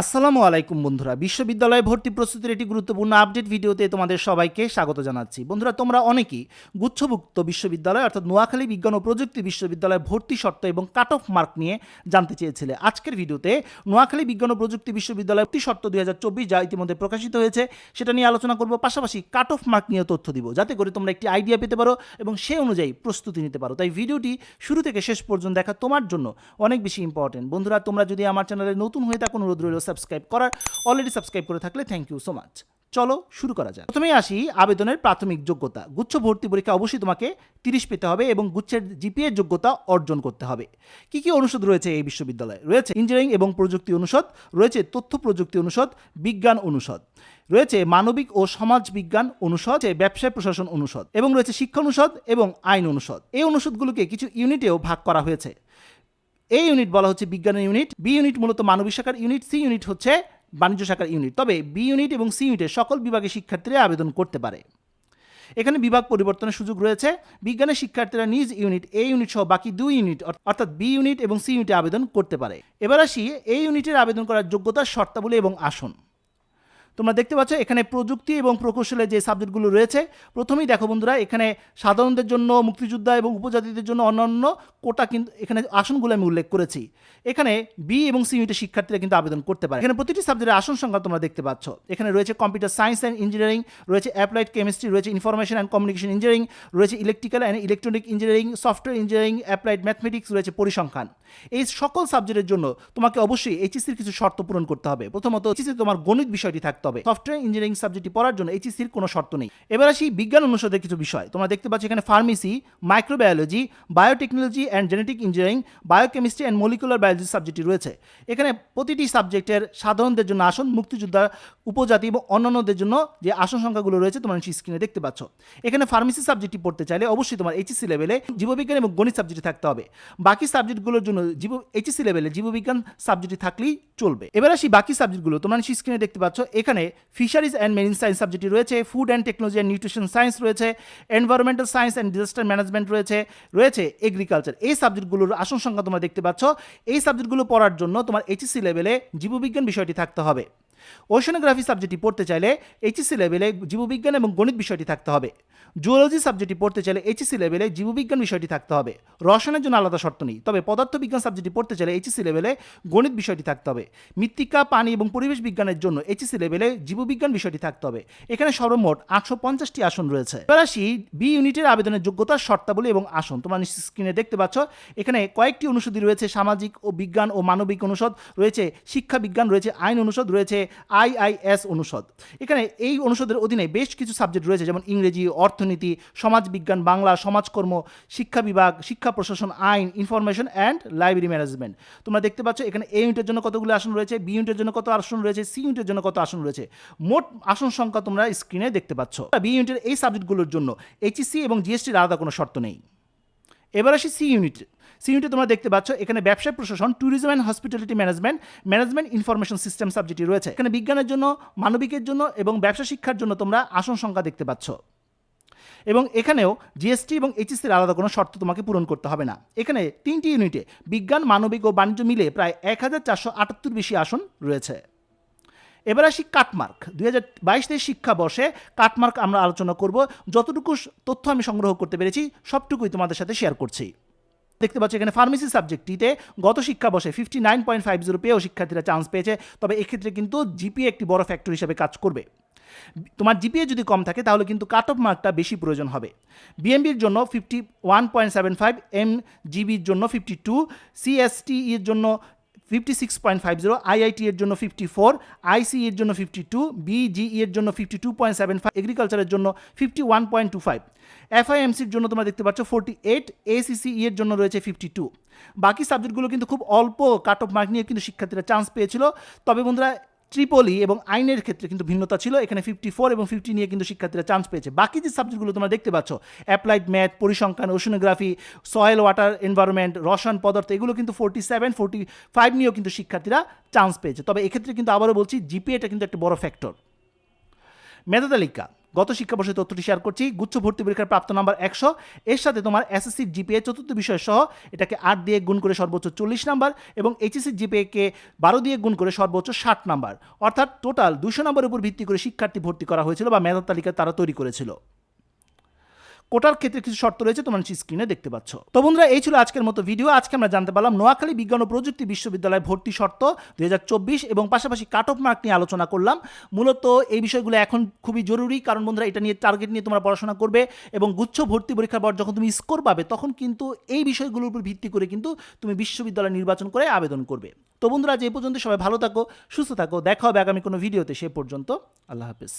আসসালামু আলাইকুম বন্ধুরা। বিশ্ববিদ্যালয়ে ভর্তি প্রস্তুতির একটি গুরুত্বপূর্ণ আপডেট ভিডিওতে তোমাদের সবাইকে স্বাগত জানাচ্ছি। বন্ধুরা, তোমরা অনেকেই গুচ্ছভুক্ত বিশ্ববিদ্যালয়, অর্থাৎ নোয়াখালী বিজ্ঞান ও প্রযুক্তি বিশ্ববিদ্যালয়ে ভর্তি শর্ত এবং কাট অফ মার্ক নিয়ে জানতে চেয়েছিলে। আজকের ভিডিওতে নোয়াখালী বিজ্ঞান ও প্রযুক্তি বিশ্ববিদ্যালয় ভর্তি শর্ত দুই হাজার চব্বিশ যা ইতিমধ্যে প্রকাশিত হয়েছে, সেটা নিয়ে আলোচনা করব। পাশাপাশি কাট অফ মার্ক নিয়ে তথ্য দিব, যাতে করে তোমরা একটি আইডিয়া পেতে পারো এবং সেই অনুযায়ী প্রস্তুতি নিতে পারো। তাই ভিডিওটি শুরু থেকে শেষ পর্যন্ত দেখা তোমার জন্য অনেক বেশি ইম্পর্টেন্ট বন্ধুরা, তোমরা যদি আমার চ্যানেলে নতুন হয়ে থাকো, অনুরোধ রইল সাবস্ক্রাইব করার অলরেডি সাবস্ক্রাইব করে থাকলে থ্যাংক ইউ সো মাচ চলো শুরু করা যাক। প্রথমেই আসি আবেদনের প্রাথমিক যোগ্যতা। গুচ্ছ ভর্তি পরীক্ষা অবশ্যই তোমাকে তিরিশ পেতে হবে এবং গুচ্ছের জিপিএ যোগ্যতা অর্জন করতে হবে। কি কি অনুষদ রয়েছে এই বিশ্ববিদ্যালয়ে? রয়েছে ইঞ্জিনিয়ারিং এবং প্রযুক্তি অনুষদ, রয়েছে তথ্য প্রযুক্তি অনুষদ, বিজ্ঞান অনুষদ, রয়েছে মানবিক ও সমাজ বিজ্ঞান অনুষদ ব্যবসায় প্রশাসন অনুষদ এবং রয়েছে শিক্ষা অনুষদ এবং আইন অনুষদ। এই অনুষদগুলোকে কিছু ইউনিটেও ভাগ করা হয়েছে। এই ইউনিট বলা হচ্ছে বিজ্ঞানের ইউনিট বি ইউনিট মূলত মানবিক শাখার ইউনিট সি ইউনিট হচ্ছে বাণিজ্য শাখার ইউনিট তবে বি ইউনিট এবং সি ইউনিটের সকল বিভাগে শিক্ষার্থীরা আবেদন করতে পারে। এখানে বিভাগ পরিবর্তনের সুযোগ রয়েছে। বিজ্ঞানের শিক্ষার্থীরা নিজ ইউনিট এ ইউনিট সহ বাকি দুই ইউনিট অর্থাৎ বি ইউনিট এবং সি ইউনিটে আবেদন করতে পারে। এবার আসি এই ইউনিটের আবেদন করার যোগ্যতার শর্তাবলী এবং আসন। তোমরা দেখতে পাচ্ছ, এখানে প্রযুক্তি এবং প্রকৌশলের যে সাবজেক্টগুলো রয়েছে, প্রথমেই দেখো বন্ধুরা, এখানে সাধারণদের জন্য, মুক্তিযোদ্ধা এবং উপজাতিদের জন্য অন্যান্য কোটা কিন্তু, এখানে আসনগুলো আমি উল্লেখ করেছি। এখানে বি এবং সি ইউনিটের শিক্ষার্থীরা কিন্তু আবেদন করতে পারে। এখানে প্রতিটি সাবজেক্টের আসন সংখ্যা তোমরা দেখতে পাচ্ছ। এখানে রয়েছে কম্পিউটার সায়েন্স অ্যান্ড ইঞ্জিনিয়ারিং রয়েছে অ্যাপ্লাইড কেমিস্ট্রি রয়েছে ইনফরমেশন অ্যান্ড কমিউনিকেশন ইঞ্জিনিয়ারিং রয়েছে electrical and electronic engineering software engineering applied mathematics রয়েছে পরিসংখ্যান। এই সকল সাবজেক্টের জন্য তোমাকে অবশ্যই এইচএসির কিছু শর্ত পূরণ করতে হবে। প্রথমত এইচএসি তোমার গণিত বিষয়টি থাকতে হবে সফটওয়্যার ইঞ্জিনিয়ারিং সাবজেক্টটি পড়ার জন্য এইচএসির কোনো শর্ত নেই। এবার আসি বিজ্ঞান অনুষদের কিছু বিষয়। তোমরা দেখতে পাচ্ছ এখানে pharmacy, microbiology, biotechnology and genetic engineering, biochemistry and molecular biology সাবজেক্টটি রয়েছে। এখানে প্রতিটি সাবজেক্টের সাধারণদের জন্য আসন, মুক্তিযোদ্ধা, উপজাতি এবং অন্যান্যদের জন্য যে আসন সংখ্যাগুলো রয়েছে তোমরা স্ক্রিনে দেখতে পাচ্ছ। এখানে ফার্মেসি সাবজেক্টটি পড়তে চাইলে অবশ্যই তোমার এইচএসসি লেভেলে জীববিজ্ঞান এবং গণিত সাবজেক্টে থাকতে হবে। বাকি সাবজেক্টগুলোর জন্য জীব, এইচএসসি লেভেলে জীববিজ্ঞান সাবজেক্টটি থাকলেই চলবে। এবার আসি বাকি সাবজেক্টগুলো। তোমরা স্ক্রিনে দেখতে পাচ্ছ, এখানে ফিশারিজ অ্যান্ড মেরিন সায়েন্স সাবজেক্টটি রয়েছে food and technology and nutrition science রয়েছে environmental science and disaster management রয়েছে রয়েছে এগ্রিকালচার এই সাবজেক্টগুলোর আসন সংখ্যা তোমরা দেখতে পাচ্ছ। এই সাবজেক্টগুলো পড়ার জন্য তোমার এইচএসসি লেভেলে জীববিজ্ঞান বিষয়টি থাকতে হবে। ওশনোগ্রাফি সাবজেক্টটি পড়তে চাইলে এইচএসসি লেভেলে জীববিজ্ঞান এবং গণিত বিষয়টি থাকতে হবে। জুওলজি সাবজেক্টটি পড়তে চাইলে এইচএসসি লেভেলে জীববিজ্ঞান বিষয়টি থাকতে হবে। রসায়নের জন্য আলাদা শর্ত নেই, তবে পদার্থবিজ্ঞান সাবজেক্টটি পড়তে চাইলে এইচএসসি লেভেলে গণিত বিষয়টি থাকতে হবে। মৃত্তিকা, পানি এবং পরিবেশ বিজ্ঞানের জন্য এইচএসসি লেভেলে জীববিজ্ঞান বিষয়টি থাকতে হবে। এখানে সর্বমোট আটশো পঞ্চাশটি আসন রয়েছে। এবার আসি বি ইউনিটের আবেদনের যোগ্যতার শর্তাবলী এবং আসন। তোমরা নিশ্চিত স্ক্রিনে দেখতে পাচ্ছ, এখানে কয়েকটি অনুষদই রয়েছে, সামাজিক ও বিজ্ঞান ও মানবিক অনুষদ রয়েছে, শিক্ষা বিজ্ঞান রয়েছে, আইন অনুষদ রয়েছে আইআইএস অনুষদ। এখানে এই অনুষদের অধীনে বেশ কিছু সাবজেক্ট রয়েছে, যেমন ইংরেজি, অর্থনীতি, সমাজবিজ্ঞান, বাংলা, সমাজকর্ম, শিক্ষা বিভাগ, শিক্ষা প্রশাসন, আইন ইনফরমেশন অ্যান্ড লাইব্রেরি ম্যানেজমেন্ট তোমরা দেখতে পাচ্ছ, এখানে এ ইউনিটের জন্য কতগুলো আসন রয়েছে বি ইউনিটের জন্য কত আসন রয়েছে সি ইউনিটের জন্য কত আসন রয়েছে। মোট আসন সংখ্যা তোমরা স্ক্রিনে দেখতে পাচ্ছ। বি ইউনিটের এই সাবজেক্টগুলোর জন্য এইচএসসি এবং জিএসটির আলাদা কোনো শর্ত নেই। এবার আসি সি ইউনিট সি ইউনিটে তোমরা দেখতে পাচ্ছ, এখানে ব্যবসা, প্রশাসন tourism and hospitality management management information system সাবজেক্টটি রয়েছে। এখানে বিজ্ঞানের জন্য, মানবিকের জন্য এবং ব্যবসা শিক্ষার জন্য তোমরা আসন সংখ্যা দেখতে পাচ্ছ। এবং এখানেও জিএসটি এবং এইচএসসির আলাদা কোনো শর্ত তোমাকে পূরণ করতে হবে না। এখানে তিনটি ইউনিটে বিজ্ঞান, মানবিক ও বাণিজ্য মিলে প্রায় এক হাজার চারশো আটাত্তর বেশি আসন রয়েছে। এবার আসি কাটমার্ক। দুই হাজার বাইশ তেইশ শিক্ষাবর্ষে কাটমার্ক আমরা আলোচনা করব। যতটুকু তথ্য আমি সংগ্রহ করতে পেরেছি, সবটুকুই তোমাদের সাথে শেয়ার করছি। দেখতে পাচ্ছি এখানে ফার্মেসি সাবজেক্টটিতে গত শিক্ষাবর্ষে fifty nine point five zero পেয়েও শিক্ষার্থীরা চান্স পেয়েছে, তবে এক্ষেত্রে কিন্তু জিপিএ একটি বড় ফ্যাক্টর হিসেবে কাজ করবে। তোমার জিপিএ যদি কম থাকে, তাহলে কিন্তু কাট অফ মার্কটা বেশি প্রয়োজন হবে। বিএমবির জন্য fifty one point seven five M জিবির জন্য ফিফটি টু সিএসটি এর জন্য fifty six point five zero IIT এর জন্য ফিফটি ফোর আইসি এর জন্য ফিফটি টু বিজিই এর জন্য fifty two point seven five এগ্রিকালচারের জন্য fifty one point two five এফআইএমসির জন্য তোমরা দেখতে পাচ্ছ ফোরটি এইট এসিসি এর জন্য রয়েছে ফিফটি টু বাকি সাবজেক্টগুলো কিন্তু খুব অল্প কাট অফ মার্ক নিয়ে কিন্তু শিক্ষার্থীরা চান্স পেয়েছিল। তবে বন্ধুরা ট্রিপলি এবং আইনের ক্ষেত্রে কিন্তু ভিন্নতা ছিল। এখানে ফিফটি ফোর এবং ফিফটি নিয়ে কিন্তু শিক্ষার্থীরা চান্স পেয়েছে। বাকি যে সাবজেক্টগুলো তোমরা দেখতে পাচ্ছ অ্যাপ্লাইড ম্যাথ পরিসংখ্যান ওশনোগ্রাফি সয়েল ওয়াটার এনভায়রনমেন্ট রসায়ন পদার্থ, এগুলো কিন্তু ফোর্টি সেভেন ফোর্টি ফাইভ নিয়েও কিন্তু শিক্ষার্থীরা চান্স পেয়েছে। তবে এক্ষেত্রে কিন্তু আবারও বলছি জিপিএটা কিন্তু একটা বড় ফ্যাক্টর মেধা তালিকা গত শিক্ষাবর্ষে তথ্যটি শেয়ার করছি। গুচ্ছ ভর্তি পরীক্ষার প্রাপ্ত নাম্বার একশো। এর সাথে তোমার এসএসসি জিপিএ চতুর্থ বিষয় সহ এটাকে আট দিয়ে গুণ করে সর্বোচ্চ চল্লিশ নাম্বার এবং এইচএসসির জিপিএকে বারো দিয়ে গুণ করে সর্বোচ্চ ষাট নাম্বার অর্থাৎ টোটাল দুশো নম্বরের উপর ভিত্তি করে শিক্ষার্থী ভর্তি করা হয়েছিল বা মেধা তালিকা তারা তৈরি করেছিল। কোটার ক্ষেত্রে কিছু শর্ত রয়েছে, তোমরা স্ক্রিনে দেখতে পাচ্ছ। তো বন্ধুরা, এই ছিল আজকের মতো ভিডিও আজকে আমরা জানতে পারলাম নোয়াখালী বিজ্ঞান ও প্রযুক্তি বিশ্ববিদ্যালয়ে ভর্তি শর্ত দুই হাজার চব্বিশ এবং পাশাপাশি কাট অফ মার্ক নিয়ে আলোচনা করলাম। মূলত এই বিষয়গুলো এখন খুবই জরুরি, কারণ বন্ধুরা, এটা নিয়ে টার্গেট নিয়ে তোমরা পড়াশোনা করবে এবং গুচ্ছ ভর্তি পরীক্ষার পর যখন তুমি স্কোর পাবে, তখন কিন্তু এই বিষয়গুলোর উপর ভিত্তি করে কিন্তু তুমি বিশ্ববিদ্যালয় নির্বাচন করে আবেদন করবে। তো বন্ধুরা এই পর্যন্ত সবাই ভালো থাকো, সুস্থ থাকো, দেখা হবে আগামী কোনো ভিডিওতে সে পর্যন্ত। আল্লাহ হাফেজ।